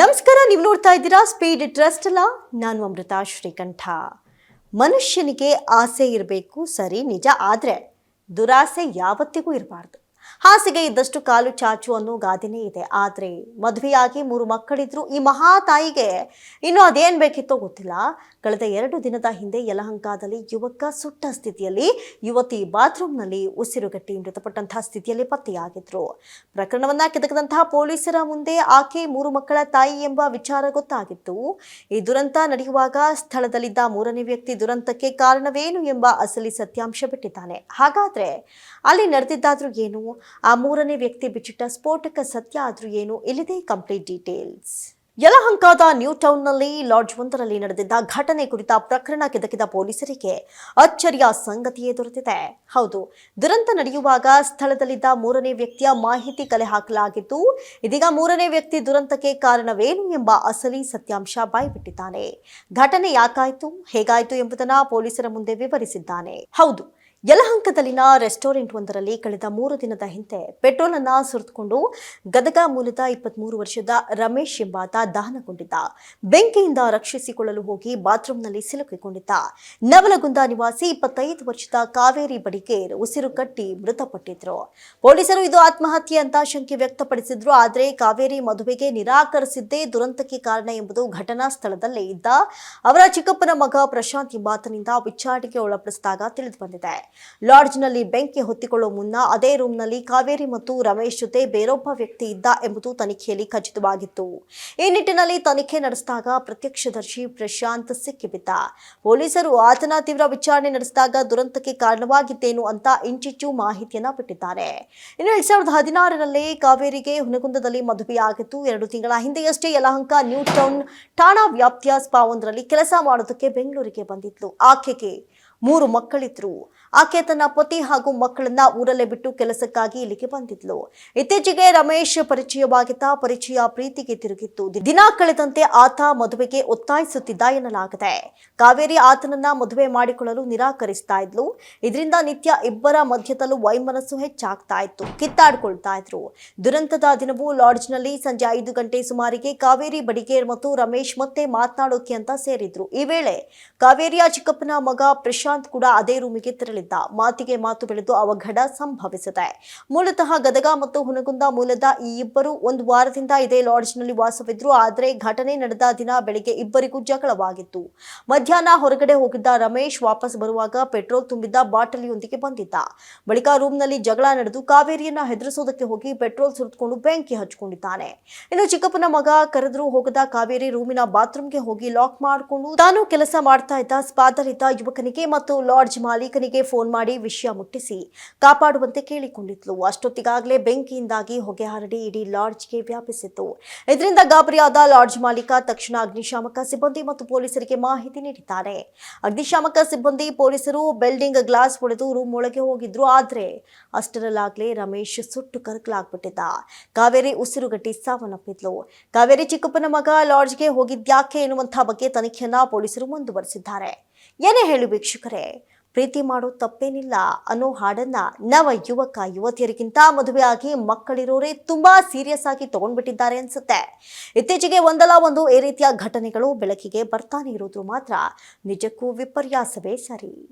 ನಮಸ್ಕಾರ, ನೀವು ನೋಡ್ತಾ ಇದ್ದೀರಾ ಸ್ಪೀಡ್ ಟ್ರಸ್ಟ್ ಅಲ್ಲ? ನಾನು ಅಮೃತ ಶ್ರೀಕಂಠ. ಮನುಷ್ಯನಿಗೆ ಆಸೆ ಇರಬೇಕು, ಸರಿ, ನಿಜ, ಆದರೆ ದುರಾಸೆ ಯಾವತ್ತಿಗೂ ಇರಬಾರ್ದು. ಹಾಸಿಗೆ ಇದ್ದಷ್ಟು ಕಾಲು ಚಾಚು ಅನ್ನೋ ಗಾದೆನೇ ಇದೆ. ಆದರೆ ಮದುವೆಯಾಗಿ ಮೂರು ಮಕ್ಕಳಿದ್ರು ಈ ಮಹಾ ತಾಯಿಗೆ ಇನ್ನು ಅದೇನು ಬೇಕಿತ್ತೋ ಗೊತ್ತಿಲ್ಲ. ಕಳೆದ ಎರಡು ದಿನದ ಹಿಂದೆ ಯಲಹಂಕದಲ್ಲಿ ಯುವಕ ಸುಟ್ಟ ಸ್ಥಿತಿಯಲ್ಲಿ ಯುವತಿ ಬಾತ್ರೂಮ್ನಲ್ಲಿ ಉಸಿರುಗಟ್ಟಿ ಮೃತಪಟ್ಟಂತಹ ಸ್ಥಿತಿಯಲ್ಲಿ ಪತ್ತೆಯಾಗಿದ್ರು. ಪ್ರಕರಣವನ್ನ ಕೆದಕದಂತಹ ಪೊಲೀಸರ ಮುಂದೆ ಆಕೆ ಮೂರು ಮಕ್ಕಳ ತಾಯಿ ಎಂಬ ವಿಚಾರ ಗೊತ್ತಾಗಿತ್ತು. ಈ ದುರಂತ ನಡೆಯುವಾಗ ಸ್ಥಳದಲ್ಲಿದ್ದ ಮೂರನೇ ವ್ಯಕ್ತಿ ದುರಂತಕ್ಕೆ ಕಾರಣವೇನು ಎಂಬ ಅಸಲಿ ಸತ್ಯಾಂಶ ಬಿಟ್ಟಿದ್ದಾನೆ. ಹಾಗಾದ್ರೆ ಅಲ್ಲಿ ನಡೆದಿದ್ದಾದ್ರೂ ಏನು? ಆ ಮೂರನೇ ವ್ಯಕ್ತಿ ಬಿಚ್ಚಿಟ್ಟ ಸ್ಫೋಟಕ ಸತ್ಯ ಆದ್ರೂ ಏನು? ಇಲ್ಲಿದೆ ಕಂಪ್ಲೀಟ್ ಡೀಟೇಲ್ಸ್ ಯಲಹಂಕದ ನ್ಯೂ ಟೌನ್ನಲ್ಲಿ ಲಾಡ್ಜ್ ಒಂದರಲ್ಲಿ ನಡೆದಿದ್ದ ಘಟನೆ ಕುರಿತ ಪ್ರಕರಣ ಕೆದಕಿದ ಪೊಲೀಸರಿಗೆ ಅಚ್ಚರಿಯ ಸಂಗತಿಯೇ ದೊರೆತಿದೆ. ಹೌದು, ದುರಂತ ನಡೆಯುವಾಗ ಸ್ಥಳದಲ್ಲಿದ್ದ ಮೂರನೇ ವ್ಯಕ್ತಿಯ ಮಾಹಿತಿ ಕಲೆ ಹಾಕಲಾಗಿದ್ದು, ಇದೀಗ ಮೂರನೇ ವ್ಯಕ್ತಿ ದುರಂತಕ್ಕೆ ಕಾರಣವೇನು ಎಂಬ ಅಸಲಿ ಸತ್ಯಾಂಶ ಬಾಯ್ಬಿಟ್ಟಿದ್ದಾನೆ. ಘಟನೆ ಯಾಕಾಯ್ತು, ಹೇಗಾಯ್ತು ಎಂಬುದನ್ನ ಪೊಲೀಸರ ಮುಂದೆ ವಿವರಿಸಿದ್ದಾನೆ. ಹೌದು ಯಲಹಂಕದಲ್ಲಿನ ರೆಸ್ಟೋರೆಂಟ್ ಒಂದರಲ್ಲಿ ಕಳೆದ ಮೂರು ದಿನದ ಹಿಂದೆ ಪೆಟ್ರೋಲ್ ಅನ್ನ ಸುರಿದುಕೊಂಡು ಗದಗ ಮೂಲದ ಇಪ್ಪತ್ಮೂರು ವರ್ಷದ ರಮೇಶ್ ಎಂಬಾತ ದಹನಗೊಂಡಿದ್ದ. ಬೆಂಕಿಯಿಂದ ರಕ್ಷಿಸಿಕೊಳ್ಳಲು ಹೋಗಿ ಬಾತ್ರೂಮ್ನಲ್ಲಿ ಸಿಲುಕಿಕೊಂಡಿದ್ದ. ನವಲಗುಂದ ನಿವಾಸಿ ಇಪ್ಪತ್ತೈದು ವರ್ಷದ ಕಾವೇರಿ ಬಡಿಗೇರ್ ಉಸಿರು ಕಟ್ಟಿ ಮೃತಪಟ್ಟಿದ್ರು. ಪೊಲೀಸರು ಇದು ಆತ್ಮಹತ್ಯೆ ಅಂತ ಶಂಕೆ ವ್ಯಕ್ತಪಡಿಸಿದ್ರು. ಆದರೆ ಕಾವೇರಿ ಮದುವೆಗೆ ನಿರಾಕರಿಸಿದ್ದೇ ದುರಂತಕ್ಕೆ ಕಾರಣ ಎಂಬುದು ಘಟನಾ ಸ್ಥಳದಲ್ಲೇ ಇದ್ದ. ಅವರ ಚಿಕ್ಕಪ್ಪನ ಮಗ ಪ್ರಶಾಂತ್ ಎಂಬಾತನಿಂದ ವಿಚಾರಣೆಗೆ ಒಳಪಡಿಸಿದಾಗ ತಿಳಿದು ಬಂದಿದೆ ಲಾಡ್ಜ್ನಲ್ಲಿ ಬೆಂಕಿ ಹೊತ್ತಿಕೊಳ್ಳುವ ಮುನ್ನ ಅದೇ ರೂಮ್ನಲ್ಲಿ ಕಾವೇರಿ ಮತ್ತು ರಮೇಶ್ ಜೊತೆ ಬೇರೊಬ್ಬ ವ್ಯಕ್ತಿ ಇದ್ದ ಎಂಬುದು ತನಿಖೆಯಲ್ಲಿ ಖಚಿತವಾಗಿತ್ತು. ಈ ನಿಟ್ಟಿನಲ್ಲಿ ತನಿಖೆ ನಡೆಸಿದಾಗ ಪ್ರತ್ಯಕ್ಷದರ್ಶಿ ಪ್ರಶಾಂತ್ ಸಿಕ್ಕಿಬಿದ್ದ. ಪೊಲೀಸರು ಆತನ ತೀವ್ರ ವಿಚಾರಣೆ ನಡೆಸಿದಾಗ ದುರಂತಕ್ಕೆ ಕಾರಣವಾಗಿದ್ದೇನು ಅಂತ ಇಂಚಿಚ್ಚು ಮಾಹಿತಿಯನ್ನ ಬಿಟ್ಟಿದ್ದಾರೆ. ಇನ್ನು ಎರಡ್ ಸಾವಿರದ ಹದಿನಾರರಲ್ಲಿ ಕಾವೇರಿಗೆ ಹುನಗುಂದದಲ್ಲಿ ಮದುವೆಯಾಗಿತ್ತು ಎರಡು ತಿಂಗಳ ಹಿಂದೆಯಷ್ಟೇ ಯಲಹಂಕ ನ್ಯೂ ಟೌನ್ ಠಾಣಾ ವ್ಯಾಪ್ತಿಯ ಸ್ಪಾ ಒಂದರಲ್ಲಿ ಕೆಲಸ ಮಾಡೋದಕ್ಕೆ ಬೆಂಗಳೂರಿಗೆ ಬಂದಿದ್ಲು. ಆಕೆಗೆ ಮೂರು ಮಕ್ಕಳಿದ್ರು. ಆಕೆ ತನ್ನ ಪತಿ ಹಾಗೂ ಮಕ್ಕಳನ್ನ ಊರಲ್ಲೇ ಬಿಟ್ಟು ಕೆಲಸಕ್ಕಾಗಿ ಇಲ್ಲಿಗೆ ಬಂದಿದ್ಲು. ಇತ್ತೀಚೆಗೆ ರಮೇಶ್ ಪರಿಚಯವಾಗಿದ್ದ ಪರಿಚಯ ಪ್ರೀತಿಗೆ ತಿರುಗಿತ್ತು ದಿನ ಕಳೆದಂತೆ ಆತ ಮದುವೆಗೆ ಒತ್ತಾಯಿಸುತ್ತಿದ್ದ ಎನ್ನಲಾಗಿದೆ. ಕಾವೇರಿ ಆತನನ್ನ ಮದುವೆ ಮಾಡಿಕೊಳ್ಳಲು ನಿರಾಕರಿಸ್ತಾ ಇದ್ಲು. ಇದರಿಂದ ನಿತ್ಯ ಇಬ್ಬರ ಮಧ್ಯದಲ್ಲೂ ವೈಮನಸ್ಸು ಹೆಚ್ಚಾಗ್ತಾ ಇತ್ತು. ಕಿತ್ತಾಡ್ಕೊಳ್ತಾ ಇದ್ರು. ದುರಂತದ ದಿನವೂ ಲಾಡ್ಜ್ನಲ್ಲಿ ಸಂಜೆ ಐದು ಗಂಟೆ ಸುಮಾರಿಗೆ ಕಾವೇರಿ ಬಡಿಗೇರ್ ಮತ್ತು ರಮೇಶ್ ಮತ್ತೆ ಮಾತನಾಡೋಕೆ ಅಂತ ಸೇರಿದ್ರು. ಈ ವೇಳೆ ಕಾವೇರಿಯ ಚಿಕ್ಕಪ್ಪನ ಮಗ ಪ್ರಶಾಂತ್ ಕೂಡ ಅದೇ ರೂಮಿಗೆ ತೆರಳಿದ್ದ. ಮಾತಿಗೆ ಮಾತು ಬೆಳೆದು ಅವಘಡ ಸಂಭವಿಸಿದೆ. ಮೂಲತಃ ಗದಗ ಮತ್ತು ಹುನಗುಂದ ಮೂಲದ ಈ ಇಬ್ಬರು ಒಂದು ವಾರದಿಂದ ಇದೇ ಲಾಡ್ಜ್ನಲ್ಲಿ ವಾಸವಿದ್ರು. ಆದರೆ ಘಟನೆ ನಡೆದ ದಿನ ಬೆಳಿಗ್ಗೆ ಇಬ್ಬರಿಗೂ ಜಗಳವಾಗಿತ್ತು. ಮಧ್ಯಾಹ್ನ ಹೊರಗಡೆ ಹೋಗಿದ್ದ ರಮೇಶ್ ವಾಪಸ್ ಬರುವಾಗ ಪೆಟ್ರೋಲ್ ತುಂಬಿದ್ದ ಬಾಟಲಿಯೊಂದಿಗೆ ಬಂದಿದ್ದ. ಬಳಿಕ ರೂಮ್ನಲ್ಲಿ ಜಗಳ ನಡೆದು ಕಾವೇರಿಯನ್ನ ಹೆದರಿಸೋದಕ್ಕೆ ಹೋಗಿ ಪೆಟ್ರೋಲ್ ಸುರಿದುಕೊಂಡು ಬೆಂಕಿ ಹಚ್ಚಿಕೊಂಡಿದ್ದಾನೆ ಇನ್ನು ಚಿಕ್ಕಪ್ಪನ ಮಗ ಕರೆದರೂ ಹೋಗದ ಕಾವೇರಿ ರೂಮಿನ ಬಾತ್ರೂಮ್ಗೆ ಹೋಗಿ ಲಾಕ್ ಮಾಡಿಕೊಂಡು ತಾನು ಕೆಲಸ ಮಾಡ್ತಾ ಇದ್ದ ಸ್ಪಾದರಿತ ಯುವಕನಿಗೆ ಮತ್ತು ಲಾಡ್ಜ್ ಮಾಲೀಕನಿಗೆ ಫೋನ್ ಮಾಡಿ ವಿಷಯ ಮುಟ್ಟಿಸಿ ಕಾಪಾಡುವಂತೆ ಕೇಳಿಕೊಂಡಿದ್ಲು. ಅಷ್ಟೊತ್ತಿಗಾಗಲೇ ಬೆಂಕಿಯಿಂದಾಗಿ ಹೊಗೆ ಹರಡಿ ಇಡೀ ಲಾಡ್ಜ್ಗೆ ವ್ಯಾಪಿಸಿತ್ತು. ಇದರಿಂದ ಗಾಬರಿಯಾದ ಲಾಡ್ಜ್ ಮಾಲೀಕ, ತಕ್ಷಣ ಅಗ್ನಿಶಾಮಕ ಸಿಬ್ಬಂದಿ ಮತ್ತು ಪೊಲೀಸರಿಗೆ ಮಾಹಿತಿ ನೀಡಿದ್ದಾರೆ. ಅಗ್ನಿಶಾಮಕ ಸಿಬ್ಬಂದಿ, ಪೊಲೀಸರು ಬಿಲ್ಡಿಂಗ್ ಗ್ಲಾಸ್ ಹೊಡೆದು ರೂಮ್ ಒಳಗೆ ಹೋಗಿದ್ರು. ಆದ್ರೆ ಅಷ್ಟರಲ್ಲಾಗ್ಲೇ ರಮೇಶ್ ಸುಟ್ಟು ಕರಕಲಾಗ್ಬಿಟ್ಟಿದ್ದ. ಕಾವೇರಿ ಉಸಿರುಗಟ್ಟಿ ಸಾವನ್ನಪ್ಪಿದ್ಲು. ಕಾವೇರಿ ಚಿಕ್ಕಪ್ಪನ ಮಗ ಲಾಡ್ಜ್ಗೆ ಹೋಗಿದ್ಯಾಕೆ ಎನ್ನುವಂತಹ ಬಗ್ಗೆ ತನಿಖೆಯನ್ನ ಪೊಲೀಸರು ಮುಂದುವರೆಸಿದ್ದಾರೆ. ಏನೇ ಹೇಳಿ ವೀಕ್ಷಕರೇ ಪ್ರೀತಿ ಮಾಡೋ ತಪ್ಪೇನಿಲ್ಲ. ಅನ್ನೋ ಹಾಡನ್ನ ನವ ಯುವಕ, ಯುವತಿಯರಿಗಿಂತ ಮದುವೆಯಾಗಿ ಮಕ್ಕಳಿರೋರೇ ತುಂಬಾ ಸೀರಿಯಸ್ ಆಗಿ ತಗೊಂಡ್ಬಿಟ್ಟಿದ್ದಾರೆ ಅನ್ಸುತ್ತೆ. ಇತ್ತೀಚೆಗೆ ಒಂದಲ್ಲ ಒಂದು ಈ ರೀತಿಯ ಘಟನೆಗಳು ಬೆಳಕಿಗೆ ಬರ್ತಾನೆ ಇರೋದು ಮಾತ್ರ ನಿಜಕ್ಕೂ ವಿಪರ್ಯಾಸವೇ ಸರಿ.